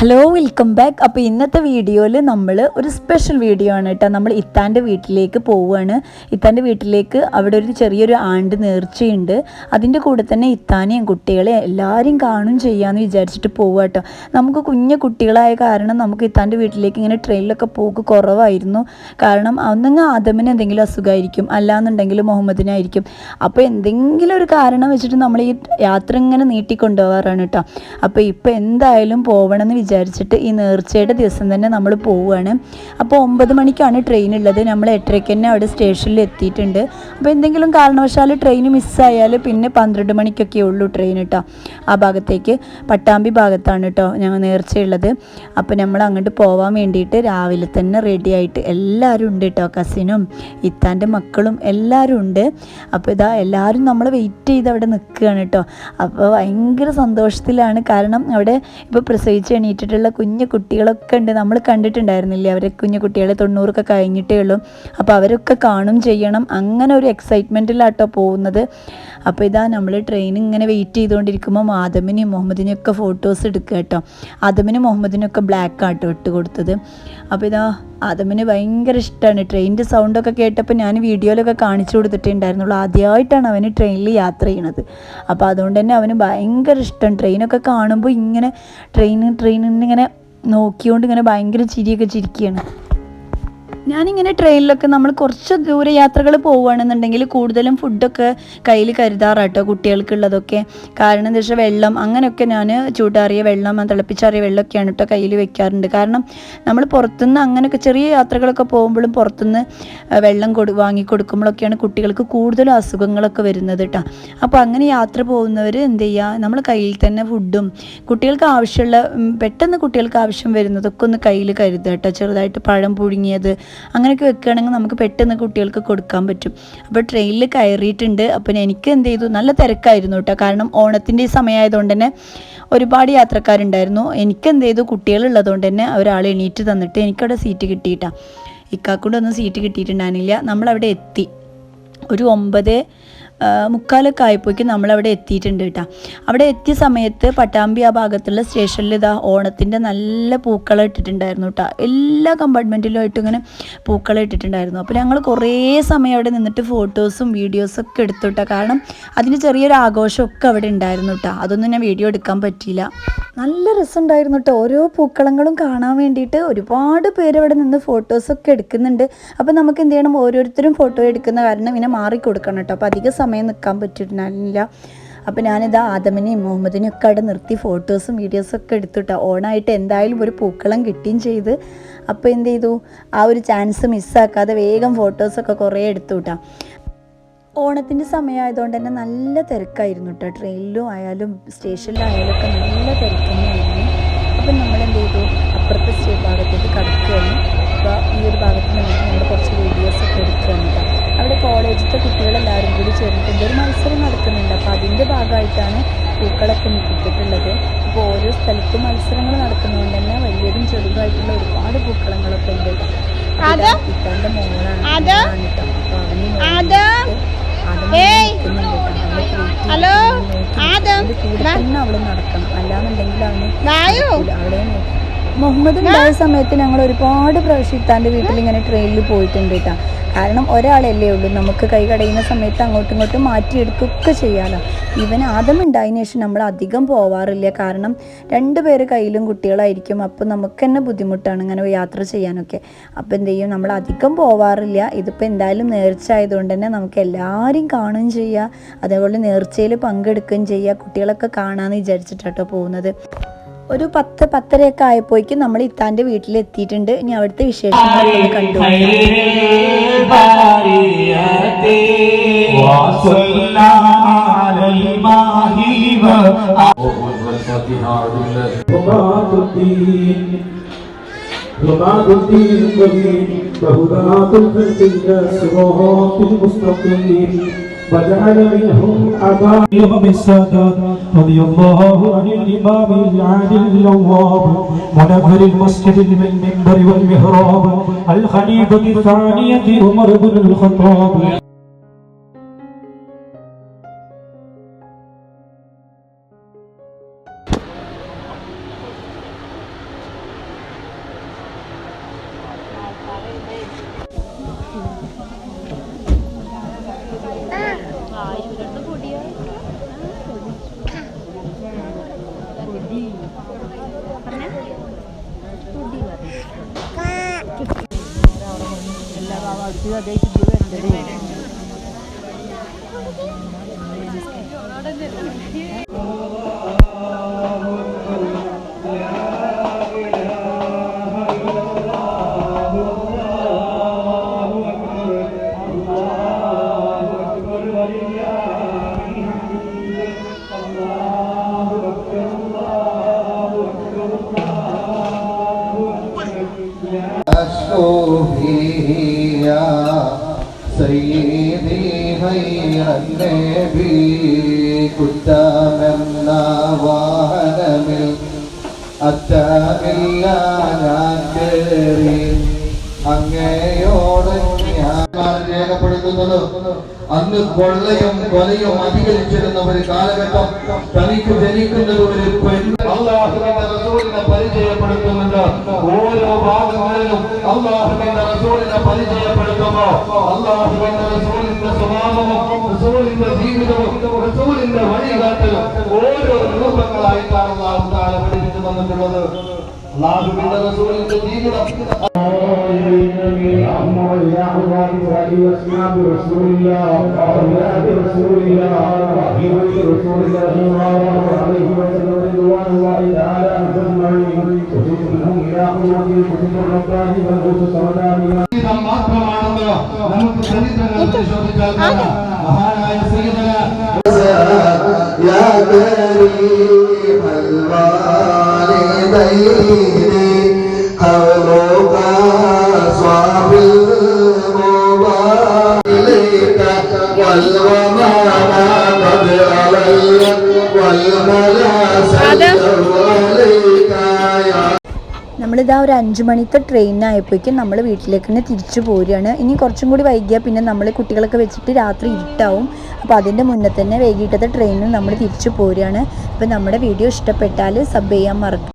Hello welcome back അപ്പോൾ ഇന്നത്തെ വീഡിയോയിൽ നമ്മൾ ഒരു സ്പെഷ്യൽ വീഡിയോ ആണ് കേട്ടോ നമ്മൾ ഇത്താന്റെ വീട്ടിലേക്ക് പോവുകയാണ്. ഇത്താന്റെ വീട്ടിലേക്ക് അവിടെ ഒരു ചെറിയൊരു ആണ്ട് നേർച്ചയുണ്ട്. അതിന്റെ കൂടെ തന്നെ ഇത്താനെയും കുട്ടികളെ എല്ലാവരും കാണും ചെയ്യാമെന്ന് വിചാരിച്ചിട്ട് പോവുക കേട്ടോ നമുക്ക് കുഞ്ഞു കുട്ടികളായ കാരണം നമുക്ക് ഇത്താന്റെ വീട്ടിലേക്ക് ഇങ്ങനെ ട്രെയിനിലൊക്കെ പോക്ക് കുറവായിരുന്നു. കാരണം അന്നങ്ങ് ആദമിന് എന്തെങ്കിലും അസുഖമായിരിക്കും അല്ലാന്നുണ്ടെങ്കിൽ മുഹമ്മദിനായിരിക്കും. അപ്പോൾ എന്തെങ്കിലും ഒരു കാരണം വെച്ചിട്ട് നമ്മൾ ഈ യാത്ര ഇങ്ങനെ നീട്ടിക്കൊണ്ടുപോകാറാണ് കേട്ടോ അപ്പോൾ ഇപ്പോൾ എന്തായാലും പോകണമെന്ന് വിചാരിച്ചിട്ട് ഈ നേർച്ചയുടെ ദിവസം തന്നെ നമ്മൾ പോവുകയാണ്. അപ്പോൾ ഒമ്പത് മണിക്കാണ് ട്രെയിൻ ഉള്ളത്. നമ്മൾ എട്ടരയ്ക്ക് തന്നെ അവിടെ സ്റ്റേഷനിൽ എത്തിയിട്ടുണ്ട്. അപ്പോൾ എന്തെങ്കിലും കാരണവശാൽ ട്രെയിൻ മിസ്സായാൽ പിന്നെ പന്ത്രണ്ട് മണിക്കൊക്കെ ഉള്ളൂ ട്രെയിൻ കേട്ടോ ആ ഭാഗത്തേക്ക്. പട്ടാമ്പി ഭാഗത്താണ് കേട്ടോ ഞങ്ങൾ നേർച്ചയുള്ളത്. അപ്പോൾ നമ്മൾ അങ്ങോട്ട് പോകാൻ വേണ്ടിയിട്ട് രാവിലെ തന്നെ റെഡി ആയിട്ട് എല്ലാവരും ഉണ്ട് കേട്ടോ കസിനും ഇത്താന്റെ മക്കളും എല്ലാവരും ഉണ്ട്. അപ്പോൾ ഇതാ എല്ലാവരും നമ്മൾ വെയിറ്റ് ചെയ്ത് അവിടെ നിൽക്കുകയാണ് കേട്ടോ അപ്പോൾ ഭയങ്കര സന്തോഷത്തിലാണ്. കാരണം അവിടെ ഇപ്പോൾ പ്രസവിച്ച് എണീറ്റിട്ടുള്ള കുഞ്ഞു കുട്ടികളൊക്കെ ഉണ്ട്. നമ്മൾ കണ്ടിട്ടുണ്ടായിരുന്നില്ലേ? അവരെ കുഞ്ഞു കുട്ടികളെ തൊണ്ണൂറൊക്കെ കഴിഞ്ഞിട്ടേ ഉള്ളൂ. അപ്പോൾ അവരൊക്കെ കാണും ചെയ്യണം. അങ്ങനെ ഒരു എക്സൈറ്റ്മെന്റിലാട്ടോ പോകുന്നത്. അപ്പോൾ ഇതാ നമ്മൾ ട്രെയിൻ ഇങ്ങനെ വെയിറ്റ് ചെയ്തുകൊണ്ടിരിക്കുമ്പോൾ ആദമിനും മുഹമ്മദിനും ഒക്കെ ഫോട്ടോസ് എടുക്കുക കേട്ടോ. ആദമിനും മുഹമ്മദിനും ഒക്കെ ബ്ലാക്ക് ആട്ടോ ഇട്ട് കൊടുത്തത്. അപ്പോൾ ഇതാ ആദമിന് ഭയങ്കര ഇഷ്ടമാണ് ട്രെയിനിന്റെ സൗണ്ടൊക്കെ കേട്ടപ്പോൾ ഞാൻ വീഡിയോയിലൊക്കെ കാണിച്ചു കൊടുത്തിട്ടുണ്ടായിരുന്നുള്ളൂ. ആദ്യമായിട്ടാണ് അവന് ട്രെയിനിൽ യാത്ര ചെയ്യണത്. അപ്പോൾ അതുകൊണ്ട് തന്നെ അവന് ഭയങ്കര ഇഷ്ടം. ട്രെയിനൊക്കെ കാണുമ്പോൾ ഇങ്ങനെ ട്രെയിൻ ഇങ്ങനെ നോക്കിയോണ്ട് ഇങ്ങനെ ഭയങ്കര ചിരിയൊക്കെ ചിരിക്കുകയാണ്. ഞാനിങ്ങനെ ട്രെയിനിലൊക്കെ നമ്മൾ കുറച്ച് ദൂര യാത്രകൾ പോവുകയാണെന്നുണ്ടെങ്കിൽ കൂടുതലും ഫുഡൊക്കെ കയ്യിൽ കരുതാറാട്ടോ കുട്ടികൾക്കുള്ളതൊക്കെ. കാരണം എന്താ വെച്ചാൽ വെള്ളം അങ്ങനെയൊക്കെ ഞാൻ ചൂടാറിയ വെള്ളം തിളപ്പിച്ചാറിയ വെള്ളമൊക്കെയാണ് കേട്ടോ കയ്യിൽ വെക്കാറുണ്ട്. കാരണം നമ്മൾ പുറത്തുനിന്ന് അങ്ങനെയൊക്കെ ചെറിയ യാത്രകളൊക്കെ പോകുമ്പോഴും പുറത്തുനിന്ന് വെള്ളം കൊടു വാങ്ങി കൊടുക്കുമ്പോഴൊക്കെയാണ് കുട്ടികൾക്ക് കൂടുതലും അസുഖങ്ങളൊക്കെ വരുന്നത് കേട്ടോ അപ്പോൾ അങ്ങനെ യാത്ര പോകുന്നവർ എന്ത് ചെയ്യുക നമ്മൾ കയ്യിൽ തന്നെ ഫുഡും കുട്ടികൾക്ക് ആവശ്യമുള്ള പെട്ടെന്ന് കുട്ടികൾക്ക് ആവശ്യം വരുന്നതൊക്കെ ഒന്ന് കയ്യിൽ കരുതുക കേട്ടോ ചെറുതായിട്ട് പഴം പുഴുങ്ങിയത് അങ്ങനെയൊക്കെ വെക്കുകയാണെങ്കിൽ നമുക്ക് പെട്ടെന്ന് കുട്ടികൾക്ക് കൊടുക്കാൻ പറ്റും. അപ്പോൾ ട്രെയിനിൽ കയറിയിട്ടുണ്ട്. അപ്പം എനിക്ക് എന്ത് ചെയ്തു? നല്ല തിരക്കായിരുന്നു കേട്ടോ. കാരണം ഓണത്തിന്റെ സമയമായതുകൊണ്ട് തന്നെ ഒരുപാട് യാത്രക്കാരുണ്ടായിരുന്നു. എനിക്ക് എന്ത് ചെയ്തു? കുട്ടികളുള്ളതുകൊണ്ട് തന്നെ ഒരാൾ എണീറ്റ് തന്നിട്ട് എനിക്കവിടെ സീറ്റ് കിട്ടിയിട്ടാണ് ഇക്കാക്കൂടെ സീറ്റ് കിട്ടിയിട്ടുണ്ടായിരുന്നില്ല. നമ്മളവിടെ എത്തി. ഒരു ഒമ്പത് മുക്കാലൊക്കെ ആയപ്പോഴേക്കും നമ്മളവിടെ എത്തിയിട്ടുണ്ട് കേട്ടോ. അവിടെ എത്തിയ സമയത്ത് പട്ടാമ്പി ആ ഭാഗത്തുള്ള സ്റ്റേഷനിൽ ഇതാ ഓണത്തിന്റെ നല്ല പൂക്കളം ഇട്ടിട്ടുണ്ടായിരുന്നു കേട്ടോ. എല്ലാ കമ്പാർട്ട്മെന്റിലുമായിട്ട് ഇങ്ങനെ പൂക്കളം ഇട്ടിട്ടുണ്ടായിരുന്നു. അപ്പോൾ ഞങ്ങൾ കുറേ സമയം അവിടെ നിന്നിട്ട് ഫോട്ടോസും വീഡിയോസും ഒക്കെ എടുത്തു കേട്ടോ. കാരണം അതിന് ചെറിയൊരു ആഘോഷമൊക്കെ അവിടെ ഉണ്ടായിരുന്നു കേട്ടോ. അതൊന്നും ഞാൻ വീഡിയോ എടുക്കാൻ പറ്റിയില്ല. നല്ല രസമുണ്ടായിരുന്നു കേട്ടോ. ഓരോ പൂക്കളങ്ങളും കാണാൻ വേണ്ടിയിട്ട് ഒരുപാട് പേര് അവിടെ നിന്ന് ഫോട്ടോസൊക്കെ എടുക്കുന്നുണ്ട്. അപ്പോൾ നമുക്ക് എന്ത് ചെയ്യണം? ഓരോരുത്തരും ഫോട്ടോ എടുക്കുന്ന കാരണം ഇങ്ങനെ മാറിക്കൊടുക്കണം കേട്ടോ. അപ്പോൾ അധിക സമയം നിൽക്കാൻ പറ്റിയിട്ടുണ്ടായിരുന്നില്ല. അപ്പോൾ ഞാനിത് ആദമിനെയും മുഹമ്മദിനെയും ഒക്കെ അവിടെ നിർത്തി ഫോട്ടോസും വീഡിയോസും ഒക്കെ എടുത്തുട്ടോ ഓണായിട്ട് എന്തായാലും ഒരു പൂക്കളം കിട്ടുകയും ചെയ്ത്. അപ്പോൾ എന്ത് ചെയ്തു? ആ ഒരു ചാൻസ് മിസ്സാക്കാതെ വേഗം ഫോട്ടോസൊക്കെ കുറേ എടുത്തു കേട്ടോ ഓണത്തിന്റെ സമയമായതുകൊണ്ട് തന്നെ നല്ല തിരക്കായിരുന്നു കേട്ടോ ട്രെയിനിലും ആയാലും സ്റ്റേഷനിലായാലും ഒക്കെ നല്ല തിരക്ക് തന്നെയായിരുന്നു. അപ്പം നമ്മൾ എന്ത് ചെയ്തു? അപ്പുറത്തെ സ്റ്റേ ഭാഗത്തേക്ക് കടക്കുകയാണ്. അപ്പോൾ ഈ ഒരു ഭാഗത്ത് നിന്ന് നമ്മൾ കുറച്ച് വീഡിയോസൊക്കെ എടുക്കുകയാണ് കേട്ടോ അവിടെ കോളേജിലത്തെ കുട്ടികളെല്ലാവരും കൂടി ചേർന്നിട്ടുണ്ട്. ഒരു മത്സരം നടക്കുന്നുണ്ട്. അപ്പോൾ അതിന്റെ ഭാഗമായിട്ടാണ് പൂക്കളൊക്കെ നിൽക്കിട്ടുള്ളത് അപ്പോൾ ഓരോ സ്ഥലത്തും മത്സരങ്ങൾ നടക്കുന്നതുകൊണ്ട് തന്നെ വലിയതും ചെറുതായിട്ടുള്ള ഒരുപാട് പൂക്കളങ്ങളൊക്കെ ഉണ്ട്. ഇത്താന്റെ മോളാണ്. കേട്ടോ. അപ്പോൾ അവന് ഹലോ അവൾ നടക്കണം. അല്ലാന്നുണ്ടെങ്കിൽ അവന് വായു അവളെ മുഹമ്മദ് ഉണ്ടായ സമയത്ത് ഞങ്ങൾ ഒരുപാട് പ്രാവശ്യം ഇത്താന്റെ വീട്ടിൽ ഇങ്ങനെ ട്രെയിനിൽ പോയിട്ടുണ്ട് കേട്ടോ. കാരണം ഒരാളല്ലേ ഉള്ളൂ. നമുക്ക് കൈ കടയുന്ന സമയത്ത് അങ്ങോട്ടും ഇങ്ങോട്ടും മാറ്റിയെടുക്കുകയൊക്കെ ചെയ്യാമല്ലോ ഇവൻ ആദ്യം ഉണ്ടായതിനു ശേഷം നമ്മൾ അധികം പോവാറില്ല. കാരണം രണ്ട് പേര് കയ്യിലും കുട്ടികളായിരിക്കും. അപ്പോൾ നമുക്ക് തന്നെ ബുദ്ധിമുട്ടാണ് ഇങ്ങനെ യാത്ര ചെയ്യാനൊക്കെ. അപ്പോൾ എന്ത് ചെയ്യും? നമ്മൾ അധികം പോവാറില്ല. ഇതിപ്പോൾ എന്തായാലും നേർച്ച ആയതുകൊണ്ട് തന്നെ നമുക്ക് എല്ലാവരും കാണുകയും ചെയ്യുക അതേപോലെ നേർച്ചയിൽ പങ്കെടുക്കുകയും ചെയ്യുക കുട്ടികളൊക്കെ കാണാമെന്ന് വിചാരിച്ചിട്ടാട്ടോ പോകുന്നത്. ഒരു പത്ത് പത്തരയൊക്കെ ആയപ്പോഴേക്കും നമ്മൾ ഇത്താൻ്റെ വീട്ടിൽ എത്തിയിട്ടുണ്ട് ഇനി അവിടുത്തെ വിശേഷങ്ങളൊക്കെ ഒന്ന് കണ്ടു وصلنا على الماهي وبعض الدين وبعض الدين قديم فهداة الفتية صراط المستقيم وجعل منهم أبائهم السادات رضي الله عن الإمام العادل اللواب منفر المسجد بالمنبر والمهراب الخليفة الثانية عمر بن الخطاب. સીધા દેખી જોવે ને سيدي خير النبي كنت منا വാഹനമിൽ അറ്റമില്ല ഞാൻ കേറി അങ്ങയോട് ഞാൻ രേഖപ്പെടുത്തുന്നത് അന്ന് കൊള്ളയും കൊലയും അധികരിച്ചിരുന്ന ഒരു കാലഘട്ടം തനിക്ക് ജനിക്കുന്നത് ഒരു പെൺ അള്ളാഹുവിന്റെ റസൂലിനെ പരിചയപ്പെടുത്തുന്നുണ്ട് ഓരോ ഭാഗങ്ങളിലും അള്ളാഹുവിന്റെ റസൂലിനെ പരിചയപ്പെടുത്തുമ്പോ അള്ളാഹുവിന്റെ റസൂലിന്റെ സ്വഭാവവും റസൂലിന്റെ ജീവിതവും റസൂലിന്റെ വഴികാട്ടലും ഓരോ രൂപങ്ങളായിട്ടാണ് അള്ളാഹു താല പഠിപ്പിച്ചു തന്നിട്ടുള്ളത് അള്ളാഹുവിന്റെ റസൂലിന്റെ ജീവിതം واصحاب رسول الله واولاد رسول الله واهل بيت رسول الله صلى الله عليه وسلم رضوان الله تعالى عنهم اجمعين وتوصلهم الى قوه الكتب الرباني والغوث السمدانيه മഹാനായ സയ്യിദന يا كريم الوالدين നമ്മളിതാ ഒരു അഞ്ച് മണിത്തെ ട്രെയിനായപ്പോഴേക്കും നമ്മൾ വീട്ടിലേക്ക് തന്നെ തിരിച്ചു പോരുകയാണ്. ഇനി കുറച്ചും കൂടി വൈകിയാൽ പിന്നെ നമ്മൾ കുട്ടികളൊക്കെ വെച്ചിട്ട് രാത്രി ഇരുട്ടാവും. അപ്പോൾ അതിന്റെ മുന്നേ തന്നെ വൈകിട്ടത്തെ ട്രെയിനിൽ നമ്മൾ തിരിച്ചു പോരുകയാണ്. അപ്പോൾ നമ്മുടെ വീഡിയോ ഇഷ്ടപ്പെട്ടാൽ സബ് ചെയ്യാൻ മറക്കും